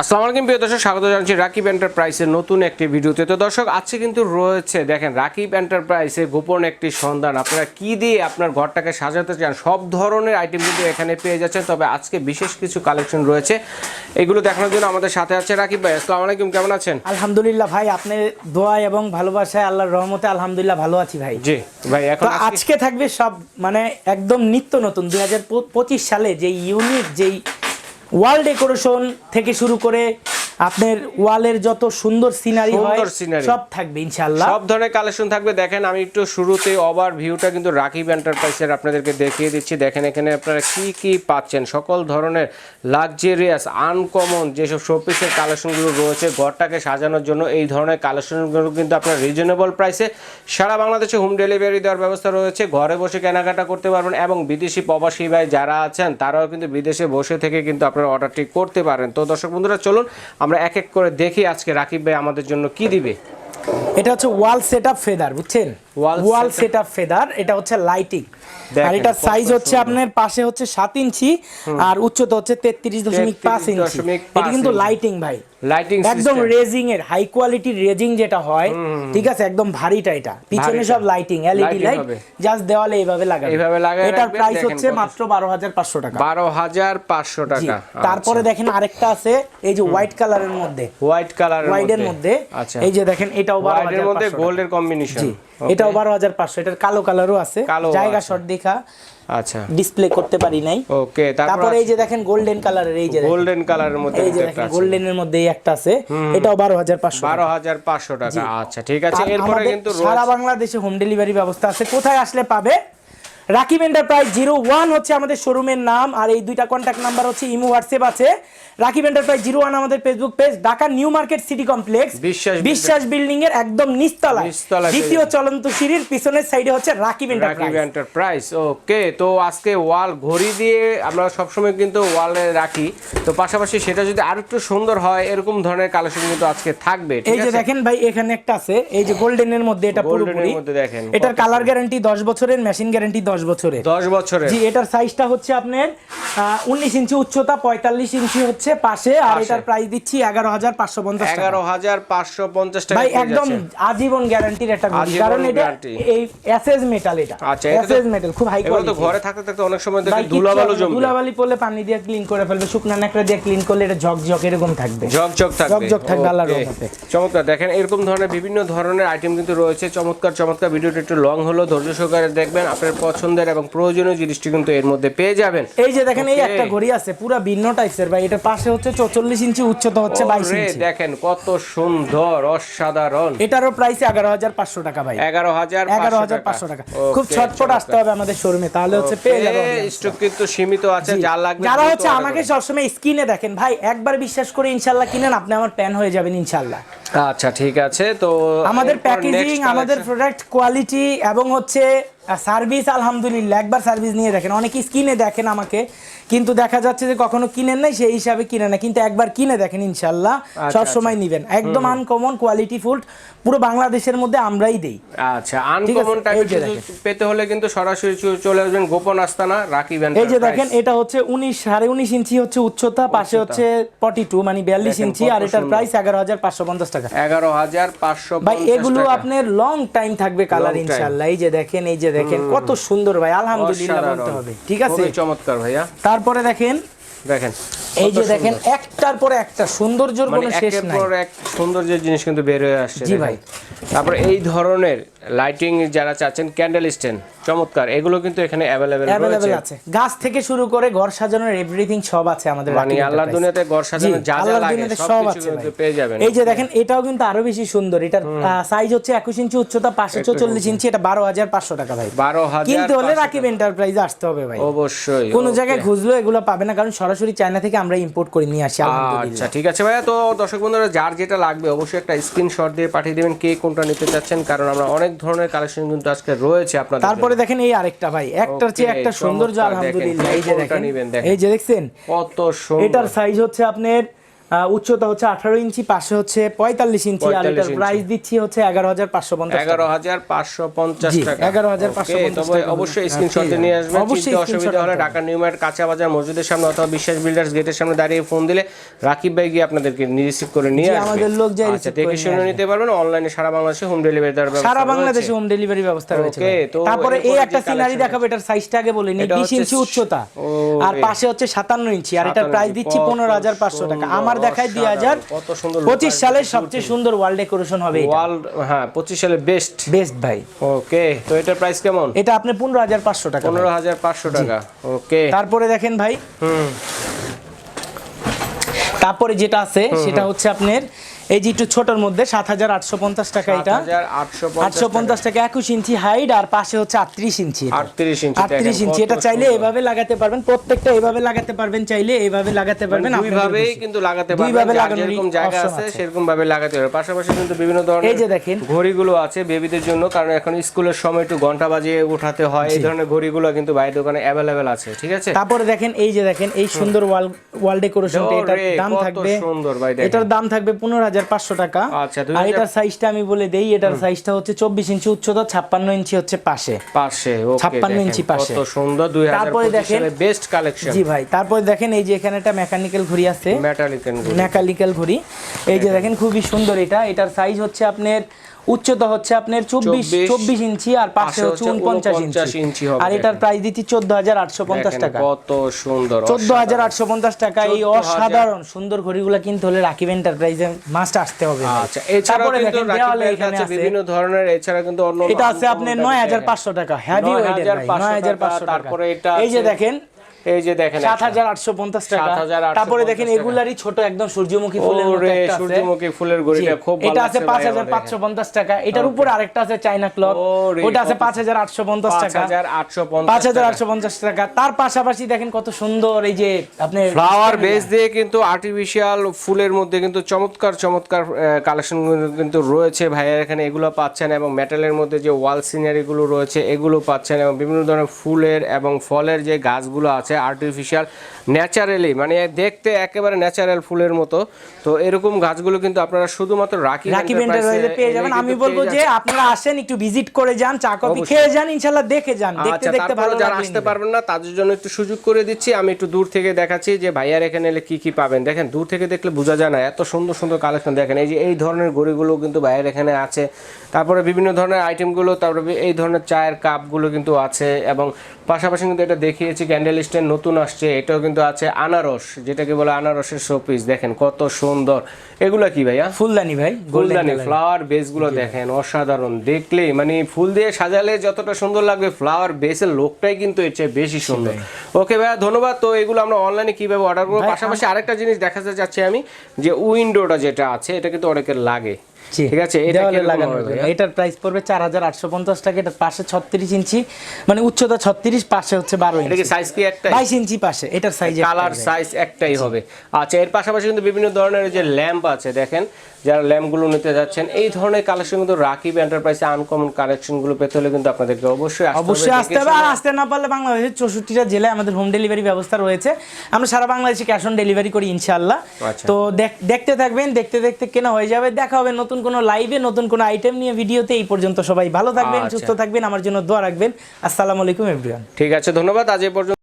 আসসালামু আলাইকুম প্রিয় দর্শক স্বাগত জানাচ্ছি রাকিব এন্টারপ্রাইজের নতুন একটি ভিডিওতে। তো দর্শক আজকে কিন্তু রয়েছে দেখেন রাকিব এন্টারপ্রাইজে গোপন একটি সন্ধান। আপনারা কি দিয়ে আপনার ঘরটাকে সাজাতে চান? সব ধরনের আইটেম কিন্তু এখানে পেয়ে যাচ্ছেন তবে আজকে বিশেষ কিছু কালেকশন রয়েছে। এগুলো দেখানোর জন্য আমাদের সাথে আছে রাকিব ভাই। আসসালামু আলাইকুম কেমন আছেন? আলহামদুলিল্লাহ ভাই আপনি দোয়া এবং ভালোবাসায় আল্লাহর রহমতে আলহামদুলিল্লাহ ভালো আছি ভাই। জি ভাই এখন আজকে থাকবে সব মানে একদম নিত্য নতুন। দুই হাজার পঁচিশ সালে যেই ইউনিক যেই ওয়াল ডেকোরেশন থেকে শুরু করে আপনার ওয়ালের যত সুন্দর সিনারি হয় সব থাকবে ইনশাআল্লাহ। সব ধরনের কালেকশন থাকবে। দেখেন আমি একটু শুরুতে ওভার ভিউটা কিন্তু রাকিব এন্টারপ্রাইজের আপনাদেরকে দেখিয়ে দিচ্ছি। দেখেন এখানে আপনারা কি কি পাচ্ছেন? সকল ধরনের লাক্সারিয়াস আনকমন যেসব শোপিসের কালেকশনগুলো রয়েছে ঘরটাকে সাজানোর জন্য এই ধরনের কালেকশনগুলো কিন্তু আপনার রিজনেবল প্রাইসে সারা বাংলাদেশে হোম ডেলিভারি দেওয়ার ব্যবস্থা রয়েছে। ঘরে বসে কেনাকাটা করতে পারবেন এবং বিদেশি প্রবাসী ভাই যারা আছেন তারাও কিন্তু বিদেশে বসে থেকে কিন্তু আপনারা অর্ডারটি করতে পারেন। তো দর্শক বন্ধুরা চলুন আমরা এক এক করে দেখি আজকে রাকিব ভাই আমাদের জন্য কি দিবে। এটা হচ্ছে ওয়াল সেট আপ ফেদার, বুঝছেন? ওয়াল setup- সেটআপ ফেদার এটা হচ্ছে লাইটিং আর এটার সাইজ হচ্ছে আপনার পাশে হচ্ছে সাত ইঞ্চি আর উচ্চতা হচ্ছে তেত্রিশ দশমিক পাঁচ ইঞ্চি। এটা কিন্তু লাইটিং ভাই। লাইটিং একদম রেজিং এর হাই কোয়ালিটির রেজিং যেটা হয় ঠিক আছে একদম ভারীটা এটা। পিছনে সব লাইটিং এলইডি লাইট জাস্ট দেওয়ালে এইভাবে লাগাবে এইভাবে লাগায় এটার প্রাইস হচ্ছে মাত্র বারো হাজার পাঁচশো টাকা। বারো হাজার পাঁচশো জি। টাকা। তারপরে দেখেন আরেকটা আছে এই যে হোয়াইট কালারের মধ্যে। হোয়াইট কালার হোয়াইটের মধ্যে। আচ্ছা। এই যে দেখেন এটাও বারো হোয়াইটের হাজার মধ্যে গোল্ডের কম্বিনেশন এটাও বারো হাজার পাঁচশো এটার কালো কালারও আছে। জায়গা শর্ট দেখা। আচ্ছা। ডিসপ্লে করতে পারি নাই। ওকে তারপরে এই যে দেখেন গোল্ডেন কালারের এই যে। গোল্ডেন কালারের মধ্যে এই যে দেখেন। গোল্ডেনের মধ্যে একটা আছে। এটাও বারো হাজার পাঁচশো বারো হাজার পাঁচশো টাকা। আচ্ছা ঠিক আছে এরপরে কিন্তু সারা বাংলাদেশে হোম ডেলিভারি ব্যবস্থা আছে। কোথায় আসলে পাবে? রাকিব এন্টারপ্রাইজ জিরো ওয়ান হচ্ছে আমাদের শোরুমের নাম আর এই দুইটা কন্ট্যাক্ট নাম্বার হচ্ছে ইমো হোয়াটসঅ্যাপ আছে। রাকিব এন্টারপ্রাইজ জিরো ওয়ান আমাদের Facebook page Dhaka new market city complex. Biswas Biswas building এর একদম নিচতলায়। দ্বিতীয় চলন্ত সিঁড়ির পিছনের সাইডে হচ্ছে রাকিব এন্টারপ্রাইজ ওকে তো আজকে ওয়াল ঘড়ি দিয়ে আমরা সবসময় কিন্তু ওয়ালে রাখি। তো পাশাপাশি সেটা যদি আরও একটু সুন্দর হয় এরকম ধরনের কালেকশন কিন্তু আজকে থাকবে এই যে দেখেন ভাই এখানে একটা আছে। এই যে গোল্ডেনের মধ্যে এটা এর পুরোপুরি। এটার কালার গ্যারান্টি 10 বছরের মেশিন গ্যারান্টি 10 বছরের। দশ বছরের। জি এটার সাইজটা হচ্ছে আপনার উনিশ ইঞ্চি উচ্চতা পঁয়তাল্লিশ ইঞ্চি হচ্ছে পাশে আর এটার প্রাইস দিচ্ছি এগারো হাজার পাঁচশো পঞ্চাশ এগারো হাজার পাঁচশো পঞ্চাশ টাকা ভাই একদম আজীবন গ্যারান্টির একটা ঘড়ি। কারণ এটা এই এসএস মেটাল এটা। আচ্ছা এসএস মেটাল খুব হাই এগুলো তো কোয়ালিটি ঘরে থাকতে থাকতে অনেক সময় দেখি ধুলাবালু জমবে। ধুলাবালি পড়লে পানি দিয়ে ক্লিন করে ফেলবে শুকনা ন্যাকড়া দিয়ে ক্লিন করলে এটা ঝকঝক এরকম থাকবে। ঝকঝক থাকবে। ঝকঝক থাকবে, আল্লাহর. রহমতে। চমৎকার। দেখেন এরকম ধরনের বিভিন্ন ধরনের আইটেম কিন্তু রয়েছে। চমৎকার চমৎকার। ভিডিওটা একটু লং হলো ধৈর্য সহকারে দেখবেন। আপনার পছন্দের এবং প্রয়োজনীয় জিনিসটি কিন্তু এর মধ্যে পেয়ে যাবেন। এই যে দেখেন এই একটা ঘড়ি আছে পুরো ভিন্ন টাইপসের ভাই। এটা পাশে হচ্ছে চৌচল্লিশ ইঞ্চি উচ্চতা হচ্ছে বাইশ ওরে, ইঞ্চি। দেখেন কত সুন্দর অসাধারণ। এটারও প্রাইস এগারো হাজার পাঁচশো টাকা ভাই। এগারো হাজার এগারো হাজার পাঁচশো টাকা। খুব ছটফট আসতে হবে আমাদের শোরুমে তাহলে হচ্ছে পেয়ে যাবে audience। স্টক কিন্তু সীমিত আছে। যা লাগবে যারা হচ্ছে আমাকে সবসময় স্ক্রিনে দেখেন ভাই একবার বিশ্বাস করে ইনশাল্লাহ কিনেন আপনি আমার প্যান হয়ে যাবেন ইনশাল্লাহ। আচ্ছা ঠিক আছে তো আমাদের প্যাকেজিং আমাদের প্রোডাক্ট কোয়ালিটি এবং হচ্ছে সার্ভিস আলহামদুলিল্লাহ একবার সার্ভিস নিয়ে দেখেন অনেকে স্কিনে দেখেন আমাকে কিন্তু দেখা যাচ্ছে যে কখনো কিনেন নাই সেই হিসাবে কিনে না। কিন্তু একবার কিনে দেখেন ইনশাল্লাহ আচ্ছা, সব সময় নিবেন। একদম আনকমন কোয়ালিটি ফুড পুরো বাংলাদেশের মধ্যে আমরাই দেই। আচ্ছা আনকমন টাইপের পেতে হলে কিন্তু সরাসরি চলে আসবেন গোপন আস্তানা রাকিব এই যে দেখেন এটা হচ্ছে উনিশ সাড়ে উনিশ ইঞ্চি হচ্ছে উচ্চতা পাশে হচ্ছে পটি টু মানে বিয়াল্লিশ ইঞ্চি আর এটার প্রাইস এগারো হাজার পাঁচশো পঞ্চাশ টাকা। এগারো হাজার পাঁচশো ভাই এগুলো আপনার লং টাইম থাকবে কালার ইনশাল্লাহ। এই যে দেখেন এই যে দেখেন কত সুন্দর ভাই আলহামদুলিল্লাহ বলতে হবে। ঠিক আছে? চমৎকার ভাইয়া। তারপরে দেখেন দেখেন এই যে দেখেন একটার পরে একটা সৌন্দর্যের মানে কোনো শেষ একের নাই। পর এক সৌন্দর্যের জিনিস কিন্তু বের হয়ে আসছে জি ভাই। তারপর এই ধরনের লাইটিং যারা চাচ্ছেন ক্যান্ডেল স্ট্যান্ড চমৎকার। এগুলো কিন্তু এখানে অ্যাভেলেবেল রয়েছে। আছে। গাছ থেকে শুরু করে ঘর সাজানোর এভরিথিং সব আছে আমাদের মানে আল্লাহর দুনিয়াতে ঘর সাজানো জি, যা যা লাগে সব আছে পেয়ে যাবেন। এই যে দেখেন এটাও কিন্তু আরও বেশি সুন্দর। এটার সাইজ হচ্ছে একুশ ইঞ্চি উচ্চতা পাঁচশো চল্লিশ ইঞ্চি এটা বারো হাজার পাঁচশো টাকা ভাই। বারো হাজার কিনতে হলে রাকিব এন্টারপ্রাইজে আসতে হবে ভাই। অবশ্যই কোনো। জায়গায় খুঁজলো এগুলো পাবে না কারণ সরাসরি চায়না থেকে আমরা ইম্পোর্ট করে নিয়ে আসি আচ্ছা ঠিক আছে ভাইয়া। তো দর্শক বন্ধুরা যার যেটা লাগবে অবশ্যই একটা স্ক্রিনশট দিয়ে পাঠিয়ে দিবেন কে কোনটা নিতে চাচ্ছেন কারণ আমরা অনেক ধরনের কালেকশন কিন্তু আজকে রয়েছে আপনাদের তারপরে দেখেন এই আরেকটা ভাই একটার চেয়ে একটা সৌন্দর্য চমৎকার, আলহামদুলিল্লাহ এই যে দেখেন। এই যে দেখছেন কত সুন্দর। এটার সাইজ হচ্ছে আপনার উচ্চতা হচ্ছে আঠারো ইঞ্চি পাশে হচ্ছে পঁয়তাল্লিশ ইঞ্চি আর এটার প্রাইস দিচ্ছি হচ্ছে এগারো হাজার পাঁচশো পঞ্চাশ এগারো হাজার পাঁচশো পঞ্চাশ 11,550 Okay, তবে অবশ্যই স্ক্রিনশট নিয়ে। আসবেন। অবশ্যই অসুবিধা হলে ঢাকা নিউ মার্কেট কাঁচা বাজার মসজিদের সামনে অথবা বিশ্বাস বিল্ডার্স গেটের সামনে দাঁড়িয়ে ফোন দিলে রাকিব ভাই গিয়ে আপনাদেরকে রিসিভ করে নিয়ে আসবে। আমাদের লোক আচ্ছা দেখে শুনে নিতে পারবেন। অনলাইনে সারা বাংলাদেশে হোম ডেলিভারি দেওয়ার ব্যবস্থা সারা বাংলাদেশে হোম ডেলিভারি ব্যবস্থা রয়েছে তো তারপরে এই একটা সিনারি দেখাবো এটার সাইজটা আগে বলে নিই। বিশ ইঞ্চি উচ্চতা। আর পাশে হচ্ছে সাতান্ন ইঞ্চি আর এটার 57 প্রাইস দিচ্ছি পনেরো হাজার পাঁচশো টাকা। আমার দেখায় দুই হাজার সুন্দর পঁচিশ সালের সবচেয়ে সুন্দর ওয়াল ডেকোরেশন হবে ওয়ার্ল্ড হ্যাঁ পঁচিশ সালে বেস্ট বেস্ট ভাই। ওকে তো এটার প্রাইস কেমন? এটা আপনি পনেরো হাজার পাঁচশো টাকা পনেরো হাজার পাঁচশো টাকা। ওকে তারপরে দেখেন ভাই। হুম। তারপরে যেটা আছে সেটা হচ্ছে আপনার এই যে একটু ছোটর মধ্যে সাত হাজার আটশো পঞ্চাশ টাকা এটা। আটশো পঞ্চাশ টাকা। একুশ ইঞ্চি হাইট আর পাশে হচ্ছে আটত্রিশ ইঞ্চি আটত্রিশ ইঞ্চি আটত্রিশ ইঞ্চি এটা চাইলে এভাবে লাগাতে পারবেন প্রত্যেকটা এভাবে লাগাতে পারবেন চাইলে এইভাবে লাগাতে পারবেন ভাবেই খুশি। কিন্তু লাগাতে পারবেন যেরকম জায়গা আছে। সেরকম ভাবে লাগাতে পারবে পাশাপাশি কিন্তু বিভিন্ন ধরনের এই যে দেখেন। ঘড়িগুলো আছে বেবিদের জন্য কারণ এখন স্কুলের সময় একটু ঘণ্টা বাজিয়ে উঠাতে হয় এই ধরনের ঘড়িগুলো কিন্তু বাইরের দোকানে অ্যাভেলেবেল আছে ঠিক আছে? তারপরে দেখেন এই যে দেখেন এই সুন্দর ওয়াল ওয়াল ডেকোরেশনটা এটার দাম থাকবে সুন্দর ভাই এটার দাম থাকবে পনেরো হাজার পাঁচশো টাকা। আচ্ছা, আর এটার সাইজটা আমি বলে দেই এটার সাইজটা হচ্ছে চব্বিশ ইঞ্চি উচ্চতা ছাপ্পান্ন ইঞ্চি হচ্ছে পাশে। পাশে ওকে 56 ইঞ্চি পাশে। কত সুন্দর 2025 তারপরে দেখেন- বেস্ট কালেকশন জি ভাই তারপরে দেখেন এই যে এখানে একটা মেকানিক্যাল ঘড়ি আছে। মেটালিক্যাল ঘড়ি। মেকানিক্যাল ঘড়ি। এই যে দেখেন। খুবই সুন্দর এটা। এটার সাইজ হচ্ছে আপনার উচ্চতা হচ্ছে আপনার চব্বিশ চব্বিশ ইঞ্চি আর পাশে হচ্ছে উনপঞ্চাশ ইঞ্চি। আর এটার প্রাইস দিচ্ছি চোদ্দ হাজার আটশো পঞ্চাশ টাকা। কত সুন্দর চোদ্দ হাজার আটশো পঞ্চাশ টাকা এই অসাধারণ সুন্দর ঘড়িগুলো কিনতে হলে রাকিব এন্টারপ্রাইজে মাস্ট আসতে হবে আচ্ছা এছাড়াও কিন্তু রাকিব আছে বিভিন্ন ধরনের এছাড়া কিন্তু অন্য এটা আছে আপনার নয় হাজার পাঁচশো টাকা হ্যাভি ওয়েটের নয় হাজার পাঁচশো টাকা। তারপরে এটা এই যে দেখেন এই যে দেখেন সাত একটা। হাজার আটশো পঞ্চাশ টাকা। তারপরে দেখেন এগুলারই ছোট একদম সূর্যমুখী ফুলের মতো একটা আছে। সূর্যমুখী ফুলের ঘড়িটা জি, খুব ভালো এটা আছে লাগছে পাঁচ ভাই হাজার আমার পাঁচশো পঞ্চাশ টাকা। এটার উপর আরেকটা আছে চাইনা ক্লক ওটা আছে কত- পাঁচ হাজার আটশো পঞ্চাশ টাকা। 5850 পাঁচ হাজার টাকা। তার পাশাপাশি দেখেন কত সুন্দর এই যে আপনি ফ্লাওয়ার বেস দিয়ে কিন্তু আর্টিফিশিয়াল ফুলের মধ্যে কিন্তু চমৎকার চমৎকার কালেকশন কিন্তু রয়েছে। ভাইয়ার এখানে এগুলো পাচ্ছেন এবং মেটালের মধ্যে যে ওয়াল সিনারিগুলো রয়েছে এগুলো পাচ্ছেন এবং বিভিন্ন ধরনের ফুলের এবং ফলের যে গাছগুলো আছে আর্টিফিশিয়াল ন্যাচারালি মানে দেখতে একেবারে ন্যাচারাল ফুলের মতো। তো এরকম গাছগুলো কিন্তু আপনারা শুধুমাত্র রাখি রাকিব এন্টারপ্রাইজে পেয়ে যাবেন। আমি বলব যে আপনারা আসেন একটু ভিজিট করে যান চা কফি খেয়ে যান ইনশাল্লাহ দেখে যান দেখতে আচ্ছা দেখতে ভালো তারপরে যারা আসতে পারবেন না তাদের জন্য একটু সুযোগ করে দিচ্ছি। আমি একটু দূর থেকে দেখাচ্ছি যে ভাইয়ার এখানে এলে কি কি পাবেন। দেখেন দূর থেকে দেখলে বোঝা যায় না এত সুন্দর সুন্দর কালেকশন দেখেন। এই যে এই ধরনের গড়িগুলো কিন্তু ভাইয়ের এখানে আছে। তারপরে বিভিন্ন ধরনের আইটেমগুলো তারপরে এই ধরনের চায়ের কাপগুলো কিন্তু আছে এবং পাশাপাশি কিন্তু এটা দেখিয়েছি ক্যান্ডেল স্ট্যান্ড নতুন আসছে এটাও কিন্তু আছে আনারস যেটাকে বলে আনারসের শোপিস দেখেন কত সুন্দর। এগুলা কি ভাইয়া? ফুলদানি ভাই ফুলদানি ফ্লাওয়ার বেসগুলো দেখেন অসাধারণ দেখলেই মানে ফুল দিয়ে সাজালে যতটা সুন্দর লাগবে ফ্লাওয়ার বেসের লোকটাই কিন্তু এর চেয়ে বেশি সুন্দর। ওকে ভাইয়া ধন্যবাদ। তো এগুলো আমরা অনলাইনে কীভাবে অর্ডার করব? পাশাপাশি আরেকটা জিনিস দেখাতে চাচ্ছি আমি যে উইন্ডোটা যেটা আছে এটা কিন্তু অনেকের লাগে। ঠিক আছে? এটা দেওয়ালে লাগানো। এটার প্রাইস পড়বে চার হাজার আটশো পঞ্চাশ টাকা। এটার পাশে ছত্রিশ ইঞ্চি। মানে উচ্চতা ছত্রিশ পাশে হচ্ছে বারো ইঞ্চি। সাইজ কি একটা বাইশ ইঞ্চি পাশে। এটার সাইজ কালার সাইজ একটাই হবে। আচ্ছা এর পাশাপাশি কিন্তু বিভিন্ন ধরনের যে ল্যাম্প আছে দেখেন। যারা ল্যাম্পগুলো নিতে যাচ্ছেন এই ধরনের কালেকশন কিন্তু রাকিব এন্টারপ্রাইজে আনকমন কালেকশনগুলো পেতে হলে কিন্তু আপনাদেরকে অবশ্যই অবশ্যই আসতে হবে। আর আসতে না পারলে বাংলাদেশের চৌষট্টিটা জেলায় আমাদের হোম ডেলিভারি ব্যবস্থা রয়েছে। আমরা সারা বাংলাদেশে ক্যাশ অন ডেলিভারি করি ইনশাআল্লাহ। আচ্ছা। তো দেখ- দেখতে থাকবেন দেখতে দেখতে কেনা হয়ে যাবে। দেখা হবে নতুন কোনো লাইভে নতুন কোনো আইটেম নিয়ে ভিডিওতে এই পর্যন্ত সবাই ভালো থাকবেন আচ্ছা। সুস্থ থাকবেন আমার জন্য দোয়া রাখবেন। আসসালামু আলাইকুম এভরিওয়ান ঠিক আছে ধন্যবাদ। আজ এ পর্যন্ত